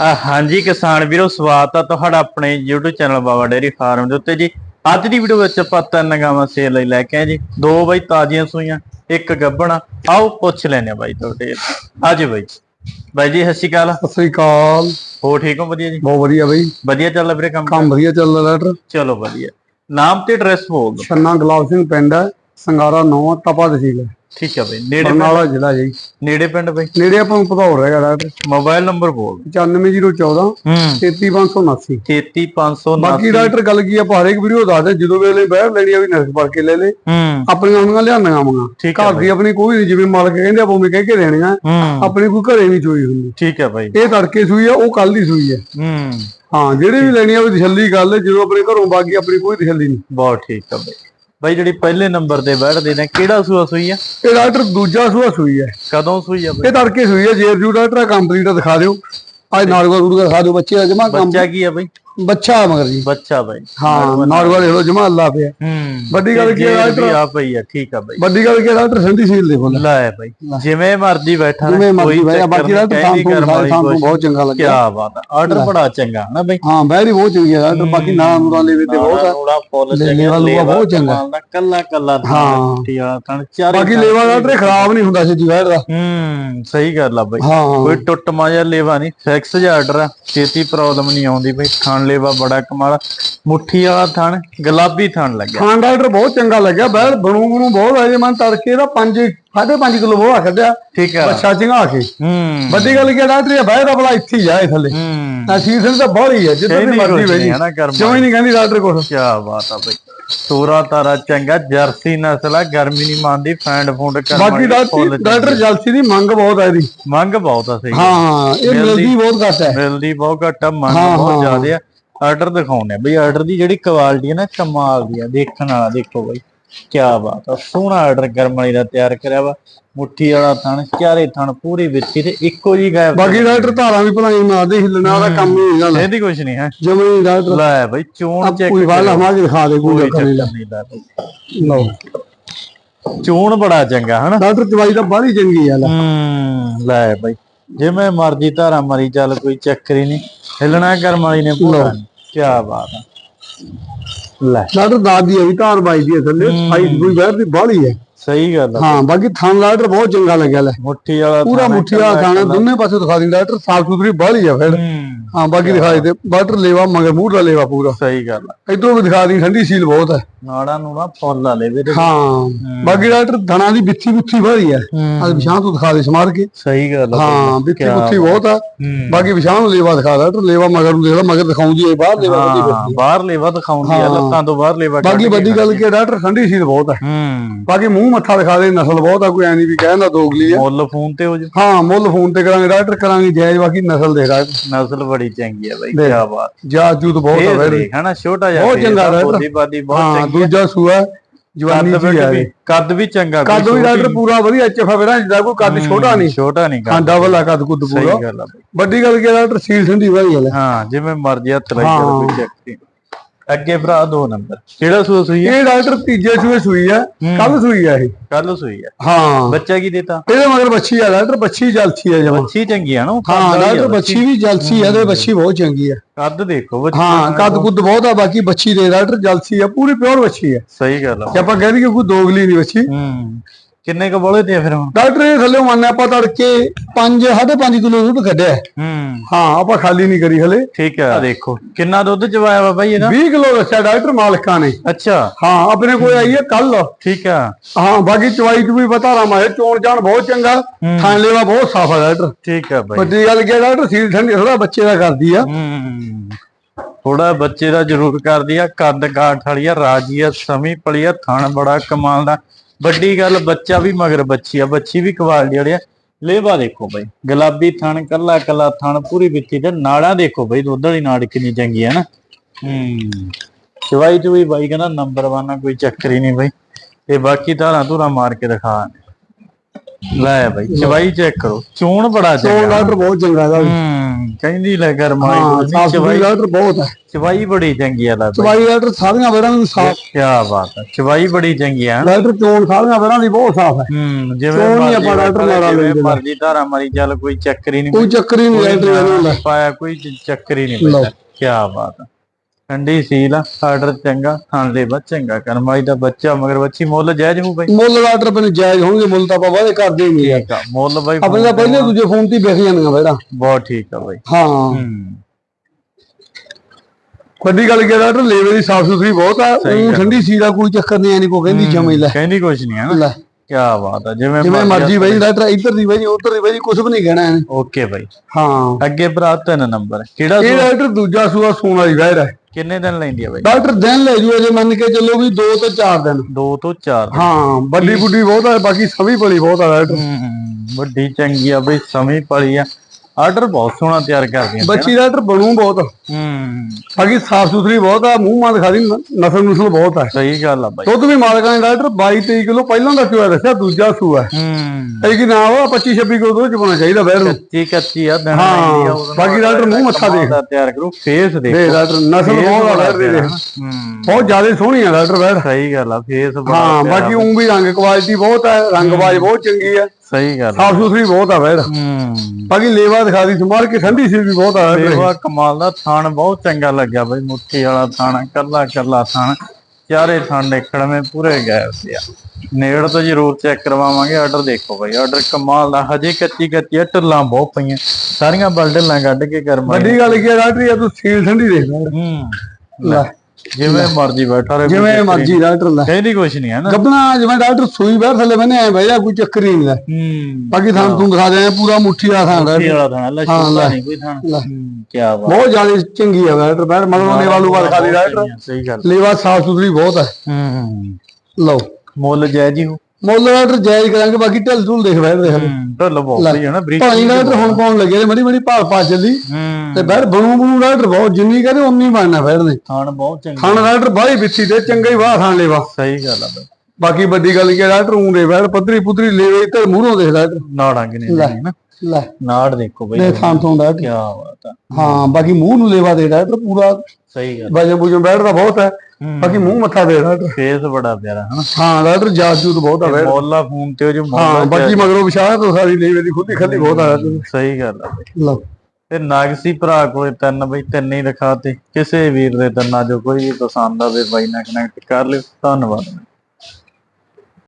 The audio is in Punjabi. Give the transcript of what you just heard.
ਆ ਹਾਂਜੀ ਕਿਸਾਨ ਵੀਰੋ ਸਵਾਗਤ ਆ ਤੁਹਾਡਾ ਆਪਣੇ YouTube channel Baba dairy farm ਦੇ ਉੱਤੇ ਜੀ। ਅੱਜ ਦੀ ਵੀਡੀਓ ਵਿੱਚ ਆਪਾਂ ਤਿੰਨ ਗਾਵਾਂ ਸੇਲ ਲਈ ਲੈ ਕੇ ਆਏ ਜੀ। ਦੋ ਬਾਈ ਤਾਜ਼ੀਆਂ ਸੂਈਆਂ ਇੱਕ ਗੱਬਣਾ ਆਓ ਪੁੱਛ ਲੈਨੇ ਆ ਬਾਈ ਤੁਹਾਡੇ। ਆਜੋ ਬਾਈ। ਬਾਈ ਜੀ ਸਤਿ ਸ਼੍ਰੀ ਅਕਾਲ। ਸਤਿ ਸ੍ਰੀ ਅਕਾਲ। ਹੋ ਠੀਕ ਹੋ? ਵਧੀਆ ਜੀ? ਬਹੁਤ ਵਧੀਆ ਬਈ। ਵਧੀਆ ਚੱਲ ਵੀਰੇ ਕੰਮ? ਕੰਮ ਵਧੀਆ ਚੱਲ ਰਿਹਾ ਡਾਕਟਰ। ਚਲੋ ਵਧੀਆ। ਨਾਮ ਤੇ ਐਡਰੈਸ ਬੋਲ ਦਿਓ। ਛੰਨਾ ਗੁਲਾਬ ਸਿੰਘ ਪਿੰਡ ਹੈ ਸੰਗਾਰਾ 9 ਤਪਾ ਤਹਿਸੀਲ। ਹੈ ਠੀਕ ਹੈ ਬਾਈ ਨੇੜੇ ਬਰਨਾਲਾ ਜ਼ਿਲ੍ਹਾ ਜੀ। ਨੇੜੇ ਪਿੰਡ ਬਾਈ? ਨੇੜੇ ਆਪਾਂ ਨੂੰ ਪਤਾ ਹੋ ਰਿਹਾ ਡਾਕਟਰ ਮੋਬਾਈਲ ਨੰਬਰ ਬੋਲ। 94014 ਹੂੰ। 33579 33579 ਬਾਕੀ ਡਾਕਟਰ ਗੱਲ ਕੀ ਆ ਆਪਾਂ ਹਰੇਕ ਵੀਡੀਓ ਦੱਸਦੇ ਜਦੋਂ ਵੇਲੇ ਬਾਹਰ ਲੈਣੀ ਆ ਵੀ ਨਰਸ ਪੜ ਕੇ ਲੈ ਲੈ। ਆਪਣੀਆਂ ਉਹਨਾਂ ਠੀਕ ਹੈ ਘਰ ਦੀ ਆਪਣੀ ਕੋਈ ਨਹੀਂ ਜਿਵੇਂ ਮਾਲਕ ਕਹਿੰਦੇ ਆਪਾਂ ਉਵੇਂ ਕਹਿ ਕੇ ਦੇਣੀਆਂ। ਆਪਣੀ ਕੋਈ ਘਰੇ ਨਹੀਂ ਚੋਈ ਹੁੰਦੀ। ਠੀਕ ਹੈ ਬਾਈ। ਇਹ ਤੜਕੇ ਸੂਈ ਆ ਉਹ ਕੱਲ ਦੀ ਸੂਈ ਹੈ। ਹੂੰ ਜਿਹੜੇ ਵੀ ਲੈਣੀ ਆ ਉਹ ਤਸੱਲੀ ਗੱਲ ਜਦੋਂ ਆਪਣੇ ਘਰੋਂ ਬਾਕੀ ਆਪਣੀ ਕੋਈ ਤਸੱਲੀ ਨਹੀਂ ਬਹੁਤ ਠੀਕ ਆ ਬਾਈ। ਬਾਈ ਜਿਹੜੀ ਪਹਿਲੇ ਨੰਬਰ ਤੇ ਬੈਠਦੇ ਨੇ ਕਿਹੜਾ ਸੂਆ ਸੂਈ ਆ? ਇਹ ਡਾਕਟਰ ਦੂਜਾ ਸੂਆ ਸੂਈ ਹੈ। ਕਦੋਂ ਸੂਈ ਆ ਬਾਈ? ਇਹ ਤੜਕੇ ਸੂਈ ਹੈ ਜੇਰ ਜੂ ਡਾਕਟਰ ਕੰਪਲੀਟ ਦਿਖਾ ਦਿਓ। ਅੱਜ ਨਾਰਗਲ ਰੂੜ ਦਿਖਾ ਦਿਓ ਬੱਚੇ ਦਾ ਜਮਾ ਕੰਮ। ਬੱਚਾ ਕੀ ਆ ਬਾਈ? ਬੱਚਾ ਮਗਰ ਜੀ। ਬੱਚਾ ਬਾਈ। ਹਾਂ ਦੇਖ ਲਓ ਜਮਾ ਅੱਲਾ ਪਿਆ। ਹੂੰ। ਵੱਡੀ ਗੱਲ ਕੀ ਆ ਜੇਰ ਡਾਕਟਰ? ਆ ਪਈ ਆ ਠੀਕ ਆ ਬਾਈ। ਵੱਡੀ ਗੱਲ ਕੀ ਹੈ ਡਾਕਟਰ? ਠੰਡੀ ਸੀਲ ਦੇਖੋ ਲੈ ਲੈ ਬਾਈ ਜਿਵੇਂ ਮਰਜ਼ੀ ਬੈਠਾ ਜਿਵੇਂ ਜਾ, ਚੱਕਰ ਬਾਕੀ ਵਾਲੀ ਸਾਨੂੰ ਕੁਛ। ਬਹੁਤ ਚੰਗਾ ਲੱਗਿਆ। ਕਿਆ ਬਾਤ ਆ ਆਰਡਰ ਬੜਾ ਚੰਗਾ ਨਾ ਬਾਈ? ਹਾਂ ਬੈਰੀ ਬਹੁਤ ਚੰਗੀ ਹੈ ਡਾਕਟਰ। ਬਾਕੀ ਨਾਲਾਂ ਨੂਰਾਂ ਦੇ ਵਿੱਚ ਤੇ ਬਹੁਤ ਆ। ਥੋੜਾ ਫੁੱਲ ਚੰਗਾ ਲੇਵਾ ਬਹੁਤ ਚੰਗਾ। ਦਾ ਕੱਲਾ ਕੱਲਾ ਹਾਂ। ਥਣ ਚਾਰੇ ਬਾਕੀ ਲੇਵਾ ਡਾਕਟਰ ਇਹ ਖਰਾਬ ਨਹੀਂ ਹੁੰਦਾ ਸੀ ਜੀ ਬੈਠ ਦਾ। ਹੂੰ ਸਹੀ ਗੱਲ ਆ ਬਾਈ। ਹਾਂ। ਕੋਈ ਟੁੱਟ ਮਾਜਾ ਲੇਵਾ ਨਹੀਂ ਫਿਕਸ ਜਿਹਾ ਆਰਡਰ ਆ ਛੇਤੀ ਪ੍ਰੋਬਲਮ ਨਹੀਂ ਆਉਂਦੀ ਬਈ ਥਣ ਲੇਵਾ ਬੜਾ ਕਮਾਲ। ਮੁੱਠੀ ਵਾਲਾ ਥਣ ਗੁਲਾਬੀ ਥਣ ਲੱਗਿਆ। ਖਾਨ ਡਾਕਟਰ ਬਹੁਤ ਚੰਗਾ ਲੱਗਿਆ। ਬੈਰ ਬਣੂ ਬਣੂ ਬਹੁਤ ਆ ਜੇ ਮਨ ਤੜਕੇ ਦਾ 5 5.5 ਕਿਲੋ ਬੋਹਾ ਕੱਢਿਆ ਠੀਕ ਆ। ਬੱਚਾ ਚੰਗਾ ਕੇ। ਹੂੰ। ਵੱਡੀ ਗੱਲ ਕੀ ਹੈ ਡਾਕਟਰ ਇਹ ਦਾ ਭਲਾ ਇੱਥੇ ਹੀ ਜਾਏ ਥੱਲੇ। ਹੂੰ। ਆ ਸੀਜ਼ਨ ਤਾਂ ਬਾਹਲੀ ਹੈ ਜਿੱਦਾਂ ਦੀ ਮਰਜ਼ੀ ਹੈ ਨਾ ਕਰਮ ਕਿਉਂ ਹੀ ਨਹੀਂ ਕਹਿੰਦੀ ਡਾਕਟਰ ਕੋਲ ਕੀ ਬਾਤ ਆ ਬਈ। ਤੋਰਾ ਤਾਰਾ ਚੰਗਾ ਜਰਸੀ ਨਸਲ ਆ ਗਰਮੀ ਨਹੀਂ ਮੰਨਦੀ ਫੈਂਡ ਫੂੰਡ ਕਰ ਬਾਕੀ ਡਾਕਟਰ ਜਲਸੀ ਦੀ ਮੰਗ ਬਹੁਤ ਹੈ ਇਹਦੀ। ਮੰਗ ਬਹੁਤ ਆ ਸਹੀ। ਹਾਂ ਇਹ ਮਿਲਦੀ ਬਹੁਤ ਘੱਟ ਹੈ ਮਿਲਦੀ ਬਹੁਤ ਘੱਟ ਆ ਮੰਗ ਹਾਂ, ਬਹੁਤ ਹਾਂ। ਜ਼ਿਆਦਾ ਆ। ਆਰਡਰ ਦਿਖਾਉਣੇ ਬਈ ਆਰਡਰ ਦੀ ਜਿਹੜੀ ਕੁਆਲਿਟੀ ਹੈ ਨਾ ਕਮਾਲ ਦੀ ਆ। ਦੇਖਣ ਵਾਲਾ ਦੇਖੋ ਬਈ ਕੀ ਬਾਤ ਆ। ਸੋਹਣਾ ਆਰਡਰ ਗਰਮ ਵਾਲੀ ਦਾ ਤਿਆਰ ਕਰਿਆ ਵਾ। ਮੁੱਠੀ ਵਾਲਾ ਥਣ ਚਾਰੇ ਥਣ ਪੂਰੀ ਵਿੱਚੀ ਤੇ ਇੱਕੋ ਜੀ ਗਾਇਬ ਬਾਕੀ ਡਾਕਟਰ ਧਾਰਾਂ ਵੀ ਭਲਾਈ ਮਾਰਦੇ ਹਿੱਲਣਾ ਉਹਦਾ ਕੰਮ ਹੀ ਨਹੀਂ ਗੱਲ। ਇਹਦੀ ਕੁਛ ਨਹੀਂ ਹੈ। ਨਹੀਂ ਡਾਕਟਰ ਲੈ ਬਈ ਚੋਣ ਚੈੱਕ ਕੋਈ ਵਾਲ ਹਮਾ ਕੇ ਦਿਖਾ ਦੇ ਕੋਈ ਚੱਕਰ ਨਹੀਂ। ਲਓ। ਚੋਣ ਬੜਾ ਚੰਗਾ ਹਨਾ? ਡਾਕਟਰ ਦਵਾਈ ਤਾਂ ਬਾਹਲੀ ਚੰਗੀ ਆ ਲੈ। ਬਈ। ਜਿਵੇਂ ਮਰਜ਼ੀ ਧਾਰਾ ਮਰੀ ਚੱਲ ਕੋਈ ਚੱਕਰ ਹੀ ਨਹੀਂ। ਹਿੱਲਣਾ ਕਰਮ ਵਾਲੀ ਨੇ ਪੂਰਾ। ਕੀ ਬਾਤ ਆ। ਲੈ। ਡਾਕਟਰ ਦਾਦੀ ਆ ਵੀ ਧਾਰ ਬਾਈ ਦੀ ਹੈ ਥੱਲੇ। ਸਾਈਜ਼ ਕੋਈ ਬੈਰ ਦੀ ਬਾਹਲੀ ਹੈ ਸਹੀ ਗੱਲ ਆ। ਹਾਂ ਬਾਕੀ ਥਾਂ ਡਾਕਟਰ ਬਹੁਤ ਚੰਗਾ ਲੱਗਿਆ ਲੈ। ਮੁੱਠੀ ਵਾਲਾ ਪੂਰਾ ਮੁੱਠੀ ਵਾਲਾ ਖਾਣਾ ਦੋਨੇ ਪਾਸੇ ਦਿਖਾ ਦੀ ਡਾਕਟਰ ਸਾਫ਼ ਸੁਥਰੀ ਬਾਹਲੀ ਆ ਫਿਰ। ਹੂੰ ਬਾਕੀ ਦਿਖਾਈ ਦੇ ਡਾਕਟਰ ਲੇਵਾ ਮਗਰ ਮੂੰਹ ਦਾ ਲੇਵਾ ਪੂਰਾ। ਸਹੀ ਗੱਲ ਆ। ਇਧਰੋਂ ਵੀ ਦਿਖਾ ਦੀ ਠੰਡੀ ਸੀਲ ਬਹੁਤ ਹੈ ਨਾੜਾ ਨੂੰ ਨਾ ਫੁੱਲ ਲਾ ਲੈ ਵੀਰੇ ਹਾਂ। ਬਾਕੀ ਡਾਕਟਰ ਧਣਾ ਦੀ ਬਿੱਥੀ ਬਾਹਲੀ ਹੈ ਹੂੰ। ਅੱਜ ਵਿਸ਼ਾਂ ਤੋਂ ਦਿਖਾ ਦੇ ਸਮਾਰ ਕੇ। ਸਹੀ ਗੱਲ ਆ ਹਾਂ ਬਿੱਥੀ ਬਿੱਥੀ ਬਹੁਤ ਆ। ਬਾਕੀ ਵਿਸ਼ਾਂ ਨੂੰ ਲੇਵਾ ਦਿਖਾ ਡਾਕਟਰ ਲੇਵਾ ਮਗਰ ਨੂੰ ਦੇਖ ਲੈ ਮਗਰ ਦਿਖਾਉਂਦੀ ਹੈ ਬਾਹਰ ਲੇਵਾ ਹਾਂ ਫਿਰਦੀ। ਬਾਹਰ ਲੇਵਾ ਦਿਖਾਉਂਦੀ ਆ ਲੱਤਾਂ ਤੋਂ ਬਾਹਰ ਲੇਵਾ ਬਾਕੀ ਵੱਡੀ ਗੱਲ ਕੀ ਡਾਕਟਰ ਠੰਡੀ ਸੀਲ ਬਹੁਤ ਹੈ ਹੂੰ। ਬਾਕੀ ਮੂੰਹ ਮੱਥਾ ਦਿਖਾ ਦੇ ਨਸਲ ਬਹੁਤ ਆ ਕੋਈ ਐ ਨਹੀਂ ਵੀ ਕਹਿੰਦਾ ਦੋਗਲੀ ਆ। ਮੁੱਲ ਫੋਨ ਤੇ ਹੋ ਜਾ। ਹਾਂ ਮੁੱਲ ਫੋਨ ਤੇ ਕਰਾਂਗੇ ਡਾਕਟਰ ਕਰਾਂਗੇ ਜਾਇਜ਼ ਬਾਕੀ ਨਸਲ ਦੇ ਡਾਕਟਰ ਨਸਲ ਬੜੀ ਚੰਗੀ ਆ ਬਈ। ਕੀ ਬਾਤ। ਜਾ ਜੂਤ ਬਹੁਤ ਆ ਦੇਖ ਹਨਾ ਛੋਟਾ ਜਿਹਾ ਬਹੁਤ ਚੰਗਾ ਡਾਕਟਰ। ਬੋਦੀ ਬਹੁਤ ਚੰਗੀ ਦੂਜਾ ਸੂਆ ਜਵਾਨੀ ਜੀ ਆ ਵੀ ਕੱਦ ਵੀ ਚੰਗਾ ਕੱਦ ਵੀ ਡਾਕਟਰ ਪੂਰਾ ਵਧੀਆ ਚਫਾ ਬੇੜਾ ਜਿੱਦਾਂ ਕੋਈ ਕੱਦ ਛੋਟਾ ਨਹੀਂ। ਛੋਟਾ ਨਹੀਂ ਹਾਂ ਕੱਦ ਡਬਲ ਆ ਕੱਦ ਕੁੱਦ ਪੂਰਾ। ਵੱਡੀ ਗੱਲ ਕੀ ਡਾਕਟਰ ਸੀਲ ਠੰਡੀ ਵਾਲੀ ਗੱਲ ਹੈ ਜਿਵੇਂ ਮਰਜ਼ੀ ਹੱਥ ਲਾਈ। ਚਲੋ ਕੋਈ ਚੱਕ ਨਹੀਂ ਅੱਗੇ ਭਰਾ ਦੋ ਨੰਬਰ। ਕਿਹੜਾ ਸੂਆ ਸੂਈ ਹੈ ਇਹ ਡਾਕਟਰ ਤੀਜੇ ਸੂਏ ਸੂਈ ਆ ਕੱਲ ਸੂਈ ਆ ਇਹ। ਕੱਲ ਸੂਈ ਹੈ ਹਾਂ। ਬੱਚਾ ਕੀ ਦੇਤਾ? ਇਹਦੇ ਮਗਰ ਬੱਚੀ ਆ ਡਾਕਟਰ ਬੱਚੀ ਜਲਸੀ ਆ ਜਮਾ। ਬੱਚੀ ਚੰਗੀ ਆ ਨਾ ਹਾਂ ਆ ਡਾਕਟਰ ਬੱਚੀ ਵੀ ਜਲਸੀ ਆ ਤੇ ਬੱਚੀ ਬਹੁਤ ਚੰਗੀ ਆ। ਕੱਦ ਦੇਖੋ ਬੱਚੀ ਹਾਂ ਕੱਦ ਕੁੱਦ ਬਹੁਤ ਆ ਬਾਕੀ ਬੱਚੀ ਦੇ ਡਾਕਟਰ ਜਲਸੀ ਆ ਪੂਰੀ ਪਿਓਰ ਬੱਚੀ ਆ। ਸਹੀ ਗੱਲ ਆ। ਆਪਾਂ ਕਹਿ ਦਈਏ ਕੋਈ ਦੋਗਲੀ ਨਹੀਂ ਬੱਚੀ ਹੂੰ। ਕਿੰਨੇ ਕ ਬੋਲੇ ਤੇ ਫਿਰ ਹੁਣ? ਡਾਕਟਰ ਇਹ ਥੱਲੇ ਮੰਨਿਆ ਆਪਾਂ ਤੜਕੇ 5 5.5 ਕਿਲੋ ਦੁੱਧ ਕੱਢਿਆ। ਹੂੰ। ਹਾਂ ਆਪਾਂ ਖਾਲੀ ਨਹੀਂ ਕਰੀ ਹਲੇ। ਠੀਕ ਆ। ਦੇਖੋ। ਕਿੰਨਾ ਦੁੱਧ ਚਵਾਇਆ ਵਾ ਬਾਈ ਇਹਦਾ? 20 ਕਿਲੋ ਦੱਸਿਆ ਡਾਕਟਰ ਮਾਲਕਾਂ ਨੇ। ਅੱਛਾ। ਹਾਂ ਆਪਣੇ ਕੋਲ ਆਈ ਹੈ ਕੱਲ ਠੀਕ ਆ। ਹਾਂ ਬਾਕੀ ਚਵਾਈ ਚ ਵੀ ਪਤਾ ਰਾ ਮਾਰੇ ਚੋਣ ਜਾਣ ਬਹੁਤ ਚੰਗਾ। ਥਾਂ ਲੈਵਾ ਬਹੁਤ ਸਾਫ਼ ਡਾਕਟਰ। ਠੀਕ ਆ ਬਾਈ। ਵੱਡੀ ਗੱਲ ਕੀ ਆ ਡਾਕਟਰ ਸੀਲ ਠੰਡੀ ਥੋੜਾ ਬੱਚੇ ਦਾ ਕਰਦੀ ਆ। ਹੂੰ। ਥੋੜਾ ਬੱਚੇ ਦਾ ਜ਼ਰੂਰ ਕਰਦੀ ਆ। ਕੱਦ ਕਾਠ ਵਾਲੀ ਆ ਰਾਜੀ ਆ ਸਮੀ ਪਲੀ ਆ ਥਣ ਬੜਾ ਕਮਾਲ ਦਾ। ਵੱਡੀ ਗੱਲ ਬੱਚਾ ਵੀ ਮਗਰ ਬੱਚੀ ਆ ਬੱਚੀ ਵੀ ਕੁਆਲਿਟੀ ਵਾਲੀ ਆ। ਲੇਵਾ ਦੇਖੋ ਬਈ ਗੁਲਾਬੀ ਥਣ ਕੱਲਾ ਕੱਲਾ ਥਣ ਪੂਰੀ ਵਿੱਚੀ ਤੇ ਨਾੜਾਂ ਦੇਖੋ ਬਈ ਦੁੱਧ ਵਾਲੀ ਨਾੜ ਕਿੰਨੀ ਚੰਗੀ ਆ ਨਾ। ਹੂੰ। ਚਵਾਈ ਚ ਵੀ ਬਾਈ ਕਹਿੰਦਾ ਨੰਬਰ 1 ਆ ਕੋਈ ਚੱਕਰ ਹੀ ਨਹੀਂ ਬਈ। ਤੇ ਬਾਕੀ ਧਾਰਾਂ ਧੂਰਾਂ ਮਾਰ ਕੇ ਦਿਖਾ। ਲੈ ਬਈ ਚਵਾਈ ਚੈੱਕ ਕਰੋ। ਚੋਣ ਬੜਾ ਚੋਣ ਚੰਗਾ ਡਾਕਟਰ ਬਹੁਤ ਚੰਗਾ ਦਾ ਹੂੰ ਹੂੰ। ਕਹਿੰਦੀ ਲੈ ਹਾਂ ਸਾਫ਼ ਸੁਥਰੀ ਚਵਾਈ ਡਾਕਟਰ ਬਹੁਤ ਹੈ। ਚਵਾਈ ਬੜੀ ਚੰਗੀ ਆ ਲੱਗਦਾ। ਚਵਾਈ ਡਾਕਟਰ ਸਾਰੀਆਂ ਬੈੜਾਂ ਦੀ ਸਾਫ਼ ਕੀ ਬਾਤ ਹੈ ਚਵਾਈ ਬੜੀ ਚੰਗੀ ਆ। ਡਾਕਟਰ ਚੋਣ ਸਾਰੀਆਂ ਬੈੜਾਂ ਦੀ ਬਹੁਤ ਸਾਫ਼ ਹੈ। ਹੂੰ ਜਿਵੇਂ ਮਰਜ਼ੀ ਆਪਾਂ ਡਾਕਟਰ ਬੈਠਾ, ਨਾਲ ਜਿਵੇਂ ਲੈਂਦੇ ਮਰਜ਼ੀ ਧਾਰਾ ਮਾਰੀ ਚੱਲ ਕੋਈ ਚੱਕਰ ਹੀ ਨਹੀਂ ਕੋਈ ਚੱਕਰ ਹੀ ਨਹੀਂ ਡਾਕਟਰ ਇਹਨੂੰ ਲੈ ਪਾਇਆ ਕੋਈ ਚ- ਚੱਕਰ ਹੀ ਨਹੀਂ ਲਓ। ਬੈਠਾ ਕੀ ਬਾਤ ਹੈ। ਠੰਡੀ ਸੀਲ ਆ ਆਰਡਰ ਚੰਗਾ ਖਾਣ ਲਈ ਬਸ ਚੰਗਾ ਕਰਮਾਈ ਦਾ ਬੱਚਾ ਮਗਰ ਬੱਚੀ ਮੁੱਲ ਜਾਇਜ਼ ਹੋ ਬਈ। ਮੁੱਲ ਡਾਕਟਰ ਬਨ ਜਾਇਜ਼ ਹੋਣਗੇ ਮੁੱਲ ਤਾਂ ਆਪਾਂ ਵਾਦੇ ਕਰਦੇ ਹੀ ਨਹੀਂ ਯਾਰ ਠੀਕ ਆ ਮੁੱਲ ਬਾਈ ਆਪਣੇ ਤਾਂ ਪਹਿਲੇ ਦੂਜੇ ਫੋਨ ਤੇ ਵਿਕ ਜਾਂਦੀਆਂ ਬੈੜਾਂ ਬਹੁਤ ਠੀਕ ਆ ਬਾਈ। ਹਾਂ। ਹੂੰ। ਵੱਡੀ ਗੱਲ ਕੀ ਆ ਡਾਕਟਰ ਲੇਵੇ ਦੀ ਸਾਫ਼ ਸੁਥਰੀ ਬਹੁਤ ਆ ਗੱਲ। ਠੰਡੀ ਸੀ ਦਾ ਕੋਈ ਚੱਕਰ ਨਹੀਂ ਐਨੀ ਕੋ ਕਹਿੰਦੀ ਜਮੇ ਲੈ। ਕਹਿੰਦੀ ਕੁਛ ਨਹੀਂ ਹੈ ਨਾ। ਲੈ। ਕੀ ਬਾਤ ਹੈ ਜਿਵੇਂ ਜਿਵੇਂ ਮਰਜ਼ੀ ਬਈ ਡਾਕਟਰ ਇੱਧਰ ਦੀ ਬਈ ਉੱਧਰ ਦੀ ਬਈ ਕੁਝ ਵੀ ਨਹੀਂ ਕਹਿਣਾ ਇਹਨੇ। Okay bye. ਹਾਂ। ਅੱਗੇ ਭਰਾ ਤਿੰਨ ਨੰਬਰ। ਕਿਹੜਾ ਇਹ? ਡਾਕਟਰ ਦੂਜਾ ਸੂਆ ਸੋਨ ਵਾਲੀ ਵੈਰ ਹੈ। ਕਿੰਨੇ ਦਿਨ ਲੈਂਦੀ ਆ ਬਾਈ? ਡਾਕਟਰ ਦਿਨ ਲੈ ਜੂ ਅਜੇ ਮੰਨ ਕੇ ਚੱਲੋ ਵੀ 2 ਤੋਂ 4 ਦਿਨ। 2 ਤੋਂ 4 ਹਾਂ ਵੱਡੀ ਬੁੱਢੀ ਬਹੁਤ ਆ ਬਾਕੀ ਸਭੀ ਭਲੀ ਬਹੁਤ ਆ ਡਾਕਟਰ ਵੱਡੀ ਚੰਗੀ ਆ ਬਈ ਸਮੀ ਪਲੀ ਆ। ਆਰਡਰ ਬਹੁਤ ਸੋਹਣਾ ਤਿਆਰ ਕਰਦੀਆਂ ਬੱਚੀ ਡਾਕਟਰ ਬਣੂ ਬਹੁਤ। ਹੂੰ। ਬਾਕੀ ਸਾਫ਼ ਸੁਥਰੀ ਬਹੁਤ ਆ ਮੂੰਹ ਮਾਂ ਦਿਖਾ ਦੀ ਨਸਲ ਨੁਸਲ ਬਹੁਤ ਆ। ਸਹੀ ਗੱਲ ਆ ਬਾਈ। ਦੁੱਧ ਵੀ ਮਾਲਕਾਂ ਨੇ ਡਾਕਟਰ 22 23 ਕਿਲੋ ਪਹਿਲਾਂ ਦਾ ਚੋਇਆ ਦੱਸਿਆ ਦੂਜਾ ਸੂਆ ਹੂੰ। ਇਹ ਕਿ ਨਾ ਉਹ 25 26 ਕਿਲੋ ਦੁੱਧ ਚੁਣਾ ਚਾਹੀਦਾ ਬੈਰ ਨੂੰ। ਕੱਚੀ ਕੱਚੀ ਆ ਦਿਨ ਹਾਂ, ਆ ਬਾਕੀ ਡਾਕਟਰ ਮੂੰਹ ਮੱਥਾ ਦੇਖ। ਦਾ ਤਿਆਰ ਕਰੂ ਫੇਸ ਦੇਖ। ਦੇ ਡਾਕਟਰ ਨਸਲ ਬਹੁਤ ਆ ਬੈਰ ਦੇ ਬਹੁਤ ਜ਼ਿਆਦਾ ਸੋਹਣੀ ਆ ਡਾਕਟਰ ਬੈਰ ਸਹੀ ਗੱਲ ਆ ਫੇਸ ਹਾਂ। ਬਾਕੀ ਉਂ ਵੀ ਰੰਗ ਕੁਆਲਿਟੀ ਬਹੁਤ ਹੈ। ਰੰਗਬਾਜ਼ ਬਹੁਤ ਚੰਗੀ ਹੈ ਸਹੀ ਗੱਲ ਆ। ਸਾਫ਼ ਸੁਥਰੀ ਬਹੁਤ ਆ ਹੂੰ। ਬਾਕੀ ਲੇਵਾ ਦਿਖਾ ਦੀ ਸਮਾਰ ਕੇ ਠੰਡੀ ਸੀ ਵੀ ਬਹੁਤ ਆ। ਬੇਵਾ ਕਮਾਲ ਦਾ ਥਾਣ ਬਹੁਤ ਚੰਗਾ ਲੱਗਿਆ ਬਈ ਮੁੱਠੀ ਵਾਲਾ ਥਾਣ ਕੱਲਾ ਕੱਲਾ ਥਾਣ। ਚਾਰੇ ਥਾਣ ਦੇਖਣ ਮੇ ਪੂਰੇ ਗਏ ਸੀ ਨੇੜ ਤੋਂ ਜ਼ਰੂਰ ਚੈੱਕ ਕਰਵਾਵਾਂਗੇ ਆਰਡਰ ਦੇਖੋ ਬਈ। ਆਰਡਰ ਕਮਾਲ ਦਾ ਹਜੇ ਕੱਚੀ ਕੱਚੀ ਆ, ਢਿੱਲਾਂ ਬਹੁਤ ਪਈਆਂ। ਸਾਰੀਆਂ ਬਲਡਲਾਂ ਕੱਢ ਕੇ ਕਰਮਾ ਵੱਡੀ ਗੱਲ ਕੀ ਹੈ ਡਾਕਟਰ ਇਹ ਤੂੰ ਸੀਲ ਠੰਡੀ ਦੇਖ ਲੈ। ਹੂੰ। ਲੈ। ਜਿਵੇਂ ਮਰਜ਼ੀ ਬੈਠਾ ਰਹੇ ਜਿਵੇਂ ਮਰਜ਼ੀ ਡਾਕਟਰ ਲੈ। ਕਹਿੰਦੀ ਕੁਛ ਨਹੀਂ ਹੈ ਨਾ। ਗੱਬਣਾ ਜਿਵੇਂ ਡਾਕਟਰ ਸੂਈ ਬੈਠ ਥੱਲੇ ਬੰਨੇ ਐ ਬਹਿ ਜਾ ਕੋਈ ਚੱਕਰ ਹੀ ਨਹੀਂ ਹੂੰ। ਬਾਕੀ ਥਾਂ ਤੂੰ ਦਿਖਾ ਦੇ ਪੂਰਾ ਮੁੱਠੀ ਆ ਥਾਂ ਮੁੱਠੀ ਵਾਲਾ ਥਾਣ ਲੈ ਛੋਟਾ। ਨਹੀਂ ਕੋਈ। ਹੂੰ ਕੀ ਬਾਤ। ਬਹੁਤ ਜ਼ਿਆਦਾ ਚੰਗੀ ਆ ਡਾਕਟਰ ਬੈਠ ਮਗਰੋਂ ਲੇਵਾ ਲੂਵਾ ਦਿਖਾ ਦੇ ਡਾਕਟਰ। ਸਹੀ ਗੱਲ। ਲੇਵਾ ਸਾਫ਼ ਸੁਥਰੀ ਬਹੁਤ ਹੈ ਹੂੰ। ਲਓ। ਮੁੱਲ ਜਾਇਜ਼ ਹੀ ਹੋ। ਮੁੱਲ ਡਾਕਟਰ ਜਾਇਜ਼ ਕਰਾਂਗੇ ਬਾਕੀ ਢਿੱਲ ਢੁੱਲ ਦੇਖ ਬੈਠ ਦੇਖ ਹੂੰ ਢੱਲ ਬਹੁਤ ਹੀ ਨਾ ਬਰੀਕ ਭਾਈ ਡਾਕਟਰ ਹੁਣ ਪਾਉਣ ਲੱਗੇ ਨੇ ਮੜੀ ਮੜੀ ਭਾਲ ਪਾ ਚੱਲੀ ਤੇ ਬੈਠ ਬਣੂ ਬਣੂ ਡਾਕਟਰ ਬਹੁਤ ਜਿੰਨੀ ਕਹਦੇ ਉਨੀ ਬਣਨਾ ਬੈਠ ਦੇ। ਥਾਣ ਬਹੁਤ ਚੰਗਾ ਖਾਣ ਡਾਕਟਰ ਬਾਹਲੀ ਵਿੱਥੀ ਦੇ ਚੰਗਾ ਹੀ ਵਾਹ ਖਾਣ ਲੇਵਾ। ਸਹੀ ਗੱਲ ਆ ਬਾਕੀ ਵੱਡੀ ਗੱਲ ਕੀ ਡਾਕਟਰ ਊਂ ਦੇ ਬੈਠ ਪੱਧਰੀ ਪੁੱਤਰੀ ਲੈਵੇ ਤੇ ਮੂਹਰੋਂ ਦੇਖ ਡਾਕਟਰ ਨਾੜਾਂ ਕਿਨੇ ਨੇ ਨਾ। ਲੈ। ਨਾੜ ਦੇਖੋ ਬਈ। ਦੇ ਥਾਂ ਤੋਂ ਡਾਕਟਰ ਕੀ ਬਾਤ ਆ। ਹਾਂ ਬਾਕੀ ਮੂੰਹ ਨੂੰ ਲੇਵਾ ਦੇ ਡਾਕਟਰ ਪੂਰਾ। ਸਹੀ ਗੱਲ। ਵਜਨ ਬੁਜਨ ਬੈਠਦਾ ਬਹੁਤ ਹੈ। ਬਾਕੀ ਮੂੰਹ ਮੱਥਾ ਦੇ ਫੇਸ ਬੜਾ ਪਿਆਰਾ ਹਨਾ? ਹਾਂ ਡਾਕਟਰ ਜਾਜੂਤ ਬਹੁਤ ਆ ਬੈਠ ਮੌਲਾ ਫੋਨ ਤੇ ਉਹ ਜੋ ਹਾਂ ਬਾਕੀ ਮਗਰੋਂ ਵਿਸ਼ਾਲ ਤੋਂ ਸਾਰੀ ਲੇਵੇ ਦੀ ਖੁੱਦੀ ਖੱਲੀ ਬਹੁਤ ਆ। ਸਹੀ ਗੱਲ ਆ। ਲਓ। ਤੇ ਨਾਗਸੀ ਭਰਾ ਕੋਲੇ ਤਿੰਨ ਬਈ ਤਿੰਨ ਹੀ ਦਿਖਾਤੇ ਕਿਸੇ ਵੀਰ ਦੇ ਤਿੰਨਾਂ ਜੋ ਕੋਈ ਵੀ ਪਸੰਦ ਆਵੇ ਬਾਈ ਨਾਲ ਕਨੈਕਟ ਕਰ ਲਿਓ। ਧੰਨਵਾਦ।